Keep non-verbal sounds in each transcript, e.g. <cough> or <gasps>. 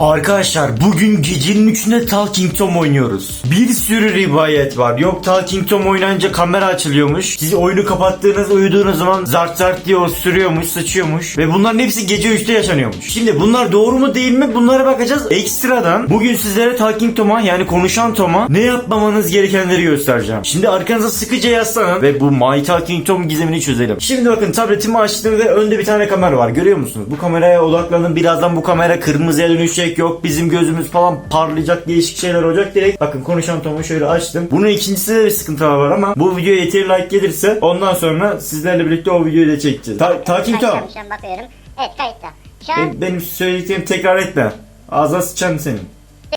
Arkadaşlar bugün gecenin üçünde Talking Tom oynuyoruz. Bir sürü rivayet var. Yok Talking Tom oynanınca kamera açılıyormuş. Siz oyunu kapattığınız uyuduğunuz zaman zart zart diye sürüyormuş sıçıyormuş. Ve bunların hepsi gece 3'te yaşanıyormuş. Şimdi bunlar doğru mu değil mi bunlara bakacağız. Ekstradan bugün sizlere Talking Tom'a yani konuşan Tom'a ne yapmamanız gerekenleri göstereceğim. Şimdi arkanıza sıkıca yaslanın ve bu My Talking Tom gizemini çözelim. Şimdi bakın tabletimi açtım ve önde bir tane kamera var. Görüyor musunuz? Bu kameraya odaklanın. Birazdan bu kamera kırmızıya dönüşecek. Yok bizim gözümüz falan parlayacak değişik şeyler olacak. Direkt bakın konuşan Tom'u şöyle açtım. Bunun ikincisinde de bir sıkıntılar var ama bu video yeteri like gelirse ondan sonra sizlerle birlikte o videoyu da çekeceğiz. Ta. Şu an bakıyorum. Evet kayıtta. Şu an Benim, benim söylediklerimi tekrar etme. Ağzına sıçan senin.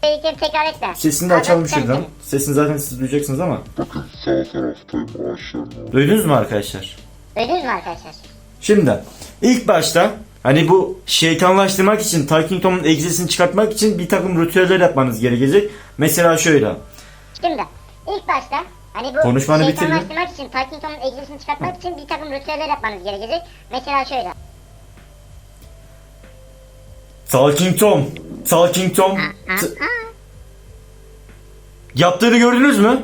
söylediklerimi tekrar et de. Sesini de Ağzına açalım şuradan. senin. Sesini zaten siz duyacaksınız ama. Bakın sağ taraftayım Duydunuz mu arkadaşlar? Duydunuz mu arkadaşlar? Şimdi ilk başta hani bu şeytanlaştırmak için Talking Tom'un egzesini çıkartmak için bir takım ritüeller yapmanız gerekecek. Mesela şöyle. Şimdi ilk başta hani bu Konuşmanı şeytanlaştırmak için Talking Tom'un egzisini çıkartmak için bir takım ritüeller yapmanız gerekecek. Mesela şöyle. Talking Tom. Talking Tom. T- Yaptığını gördünüz mü?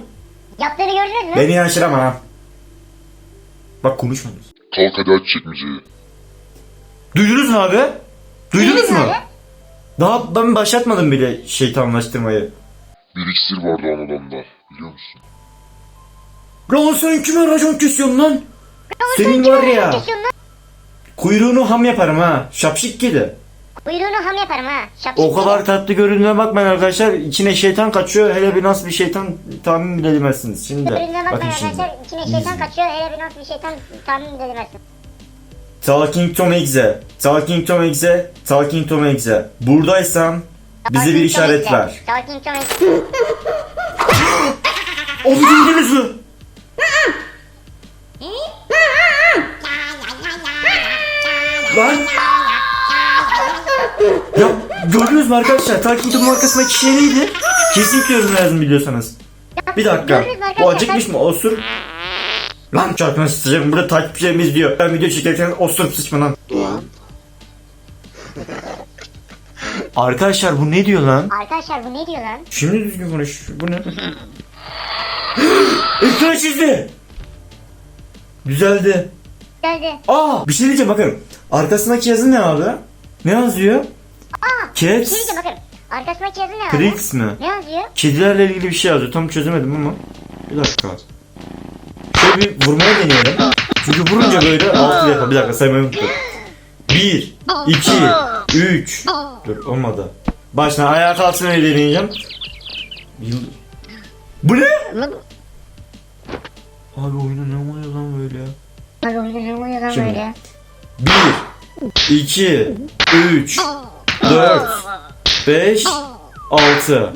Yaptığını gördünüz mü? Beni yaşırama ha. Bak konuşmadınız. Kalk hadi aç çekmeceyi. Duydunuz mu abi? Duydunuz mu? abi. Daha ben başlatmadım bile şeytanlaştırmayı. Bir iksir vardı o adamda. Biliyor musun? Lan sen kime racon kesiyorsun lan? Senin var ya. Kuyruğunu ham yaparım ha. Şapşik kedi. Kuyruğunu ham yaparım ha. Şapşik O kadar tatlı göründüğüne bakmayın arkadaşlar. İçine şeytan kaçıyor. Hele bir nasıl bir şeytan tahmin bile edemezsiniz. Şimdi Göründüğüne bakın bakmayın şimdi. arkadaşlar. İçine şeytan kaçıyor. Hele bir nasıl bir şeytan tahmin bile edemezsin. Talking Tom Exe. Talking Tom Exe. Talking Tom Exe. Buradaysan bize bir işaret ver. Talking Tom Eggs'e. Onu duydunuz mu? Lan. Ya gördünüz mü arkadaşlar? Talking Tom'un arkasındaki şey neydi? Kesinlikle yorum lazım biliyorsanız. Bir dakika. Gördünüz mü O acıkmış mı? Osur. Lan çarpına sıçacağım. Burada takipçilerimiz diyor. Ben video çekerken osurup sıçma lan. Arkadaşlar bu ne diyor lan? Arkadaşlar bu ne diyor lan? Şimdi düzgün konuş. Bu ne? <gasps> Ekran çizdi. Düzeldi. Geldi. Aa bir şey diyeceğim bakın. Arkasındaki yazı ne abi? Ne yazıyor? Aa. Bir şey Cats, diyeceğim bakın. Arkasındaki yazı ne abi? Tricks mi? Ne yazıyor? Kedilerle ilgili bir şey yazıyor. Tam çözemedim ama. Bir dakika. Şöyle bir vurmaya deneyelim. Çünkü vurunca böyle altı yapar. Bir dakika saymayı unuttum. Bir, iki, üç. Dur olmadı. Başına ayağa kalksın öyle deneyeceğim. Yıl- Bu ne? Abi oyunu ne oluyor lan böyle ya? Abi oyunda ne oluyor lan Şimdi. böyle? Bir, iki, üç, dört, beş, altı.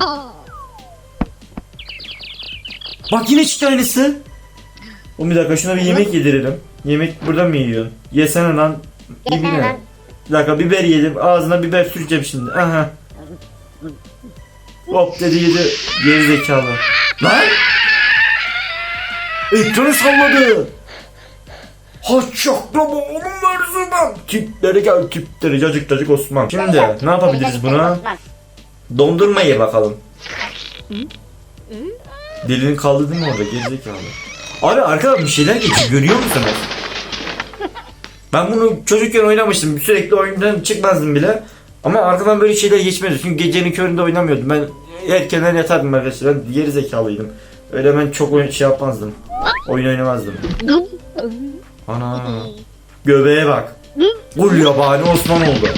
Bak yine çıktı aynısı. O bir dakika şuna bir yemek yedirelim. Yemek burada mı yiyorsun? Yesene lan. Dibine. lan. Bir dakika biber yedim. Ağzına biber süreceğim şimdi. Aha. Hop dedi yedi. Geri zekalı. Lan! Ekranı salladı. Haçakla bu onun versiyonu. Tipleri gel tipleri cacık cacık Osman. Şimdi ne yapabiliriz buna? Dondurma ye bakalım. Dilini kaldırdın mı orada gerizekalı? Abi arkada bir şeyler geçiyor görüyor musunuz? Ben bunu çocukken oynamıştım. Sürekli oyundan çıkmazdım bile. Ama arkadan böyle şeyler geçmedi. Çünkü gecenin köründe oynamıyordum. Ben erkenden yatardım arkadaşlar. Ben geri zekalıydım. Öyle ben çok oyun şey yapmazdım. Oyun oynamazdım. Ana. Göbeğe bak. Kul Osman oldu.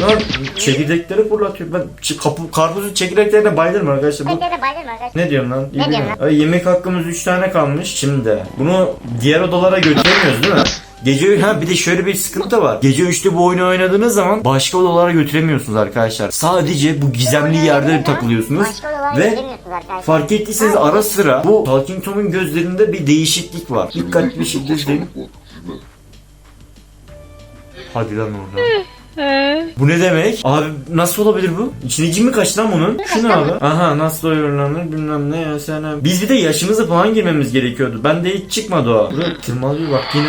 Lan çekirdekleri fırlatıyor. Ben çi- kapı, karpuzun çekirdeklerine bayılırım arkadaşlar. Bu Ben de bayılırım arkadaşlar. ne diyorsun lan? İyi Ne diyorsun? Ay, yemek hakkımız 3 tane kalmış. Şimdi bunu diğer odalara götüremiyoruz değil mi? Gece ha bir de şöyle bir sıkıntı var. Gece 3'te bu oyunu oynadığınız zaman başka odalara götüremiyorsunuz arkadaşlar. Sadece bu gizemli yerde takılıyorsunuz Başka odalara ve götüremiyorsunuz arkadaşlar. fark ettiyseniz ara sıra bu Talking Tom'un gözlerinde bir değişiklik var. Dikkatli bir şekilde izleyin. Hadi lan Bu ne demek? Abi nasıl olabilir bu? İçine cin mi kaçtı lan bunun? Şu ne abi? Aha nasıl oyunlanır bilmem ne ya sen. Biz bir de yaşımızı falan girmemiz gerekiyordu. Ben de hiç çıkmadı o. Buraya tırmalıyor bak yine.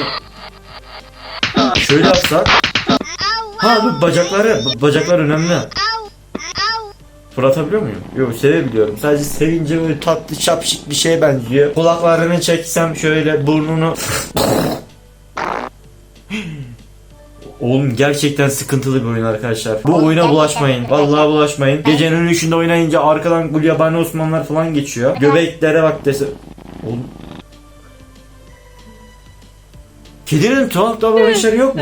Şöyle yapsak. Ha bu bacakları. bu Bacaklar önemli. Fırlatabiliyor muyum? Yok sevebiliyorum. Sadece sevince böyle tatlı şapşik bir şeye benziyor. Kulaklarını çeksem şöyle burnunu... Oğlum gerçekten sıkıntılı bir oyun arkadaşlar. Bu Oğlum oyuna bulaşmayın. Vallahi bulaşmayın. Gecenin üçünde oynayınca arkadan Gulyabani Osmanlar falan geçiyor. Göbeklere bak dese. Oğlum. Kedinin tuhaf davranışları yok mu?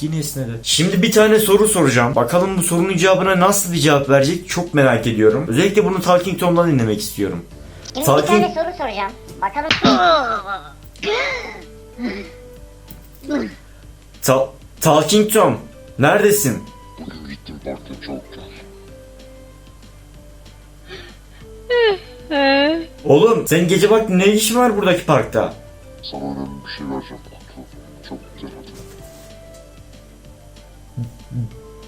Yine esnedi. Şimdi bir tane soru soracağım. Bakalım bu sorunun cevabına nasıl bir cevap verecek çok merak ediyorum. Özellikle bunu Talking Tom'dan dinlemek istiyorum. Şimdi Sakin. bir tane soru soracağım. Bakalım Ta Talking Tom, neredesin? Bugün gittim parkta çok. Oğlum senin gece vakti ne işin var buradaki parkta? Sana önemli bir şey vereceğim. Çok, çok güzel hadi.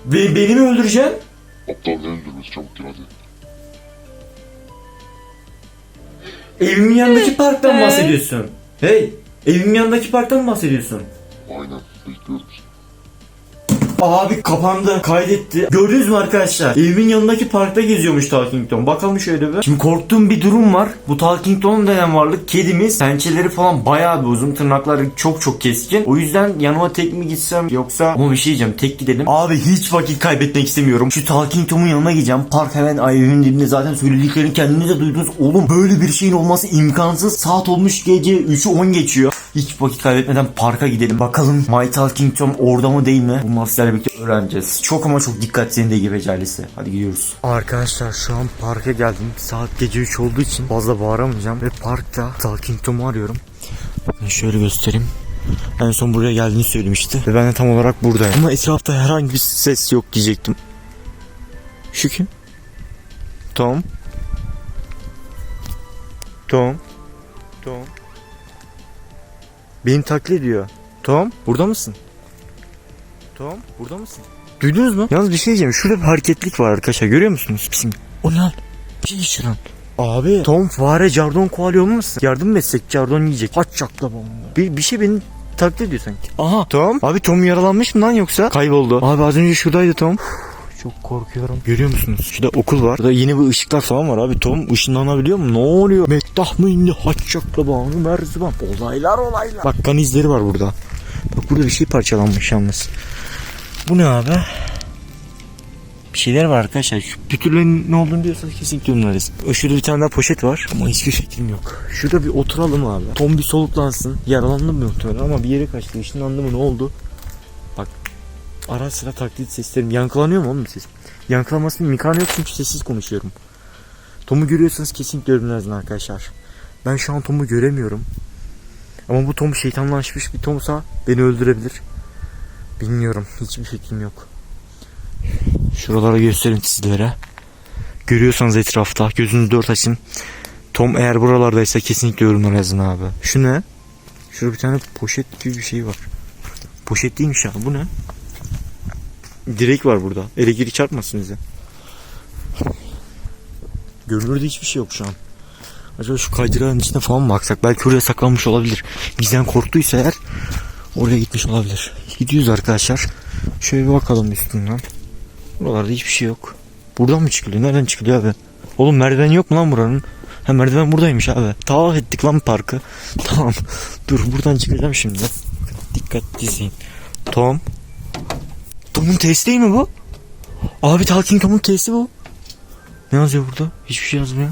Ve beni mi öldüreceksin? Aptal ne öldürmesi çabuk gel hadi. Evimin yanındaki parktan bahsediyorsun. Hey, evimin yanındaki parktan mı bahsediyorsun? Aynen bekliyorum. Abi kapandı, kaydetti. Gördünüz mü arkadaşlar? Evimin yanındaki parkta geziyormuş Talking Tom. Bakalım şöyle bir. Şimdi korktuğum bir durum var. Bu Talking Tom denen varlık kedimiz. Pençeleri falan bayağı bir uzun. Tırnakları çok çok keskin. O yüzden yanıma tek mi gitsem yoksa... Ama bir şey diyeceğim. Tek gidelim. Abi hiç vakit kaybetmek istemiyorum. Şu Talking Tom'un yanına gideceğim. Park hemen evimin dibinde zaten söylediklerini kendiniz de duydunuz. Oğlum böyle bir şeyin olması imkansız. Saat olmuş gece 3'ü 10 geçiyor. Hiç vakit kaybetmeden parka gidelim. Bakalım My Talking Tom orada mı değil mi? Bunlar sizlerle birlikte öğreneceğiz. Çok ama çok dikkat senin de ailesi. Hadi gidiyoruz. Arkadaşlar şu an parka geldim. Saat gece 3 olduğu için fazla bağıramayacağım. Ve parkta Talking Tom'u arıyorum. Bakın şöyle göstereyim. En son buraya geldiğini söylemişti. Ve ben de tam olarak buradayım. Ama etrafta herhangi bir ses yok diyecektim. Şu kim? Tom. Tom. Tom. Beni taklit ediyor. Tom burada mısın? Tom burada mısın? Duydunuz mu? Yalnız bir şey diyeceğim. Şurada bir hareketlik var arkadaşlar. Görüyor musunuz? Bizim. O ne lan? Bir şey geçiyor lan. Abi Tom fare Cardon kovalıyor musun? Yardım mı etsek Cardon yiyecek. Haç çakla bomba. Bir, bir şey beni taklit ediyor sanki. Aha Tom. Abi Tom yaralanmış mı lan yoksa? Kayboldu. Abi az önce şuradaydı Tom. Çok korkuyorum. Görüyor musunuz? Şurada okul var. Burada yeni bir ışıklar falan var abi. Tom ışınlanabiliyor mu? Ne oluyor? Mektah mı indi? Haççakla bağlı merziban. Olaylar olaylar. Bak kan izleri var burada. Bak burada bir şey parçalanmış yalnız. Bu ne abi? Bir şeyler var arkadaşlar. Şu pütürlerin ne olduğunu diyorsanız kesinlikle yorumlarız. Şurada bir tane daha poşet var ama hiçbir fikrim yok. Şurada bir oturalım abi. Tom bir soluklansın. Yaralandı mı muhtemelen ama bir yere kaçtı. Işınlandı mı ne oldu? Ara sıra taklit seslerim. Yankılanıyor mu oğlum ses? Yankılamasının imkanı yok çünkü sessiz konuşuyorum. Tom'u görüyorsanız kesinlikle yorumlarız arkadaşlar. Ben şu an Tom'u göremiyorum. Ama bu Tom şeytanlaşmış bir Tom'sa beni öldürebilir. Bilmiyorum. Hiçbir fikrim yok. Şuralara göstereyim sizlere. Görüyorsanız etrafta gözünüzü dört açın. Tom eğer buralardaysa kesinlikle yorumlara yazın abi. Şu ne? Şurada bir tane poşet gibi bir şey var. Poşet değilmiş abi bu ne? Direk var burada. Elektrik çarpmasın bize. Görünürde hiçbir şey yok şu an. Acaba şu kaydırağın içine falan mı baksak? Belki oraya saklanmış olabilir. Bizden korktuysa eğer oraya gitmiş olabilir. Gidiyoruz arkadaşlar. Şöyle bir bakalım üstünden. Buralarda hiçbir şey yok. Buradan mı çıkılıyor? Nereden çıkılıyor abi? Oğlum merdiven yok mu lan buranın? Ha merdiven buradaymış abi. Tavaf ettik lan parkı. <laughs> Tamam. Dur buradan çıkacağım şimdi. Dikkat izleyin. Tom. Tom'un testi değil mi bu? Abi Talking Tom'un testi bu. Ne yazıyor burada? Hiçbir şey yazmıyor.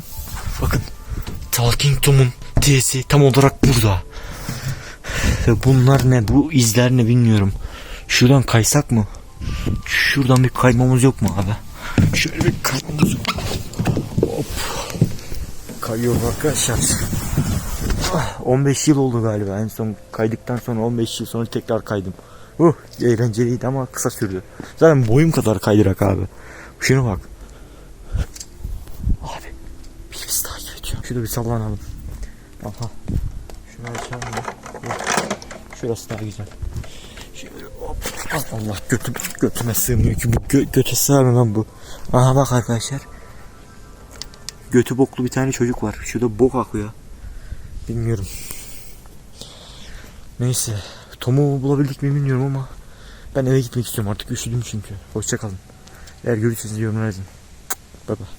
Bakın. Talking Tom'un T'si tam olarak burada. Bunlar ne? Bu izler ne bilmiyorum. Şuradan kaysak mı? Şuradan bir kaymamız yok mu abi? Şöyle bir kaymamız yok. Hop. Kayıyoruz arkadaşlar. Ah, 15 yıl oldu galiba. En son kaydıktan sonra 15 yıl sonra tekrar kaydım. Uh, eğlenceliydi ama kısa sürdü. Zaten boyum kadar kaydırak abi. Şuna bak. Abi birisi takip ediyor. Şurada bir sallanalım. Aha. Şunu açalım. Şurası daha güzel. Şöyle hop. Ah, Allah götüm, götüme sığmıyor ki bu gö göte sığar lan bu? Aha bak arkadaşlar. Götü boklu bir tane çocuk var. Şurada bok akıyor. Bilmiyorum. Neyse. Tom'u bulabildik mi bilmiyorum ama ben eve gitmek istiyorum artık üşüdüm çünkü. Hoşçakalın. Eğer görürseniz yorumlar yazın. Bye bye.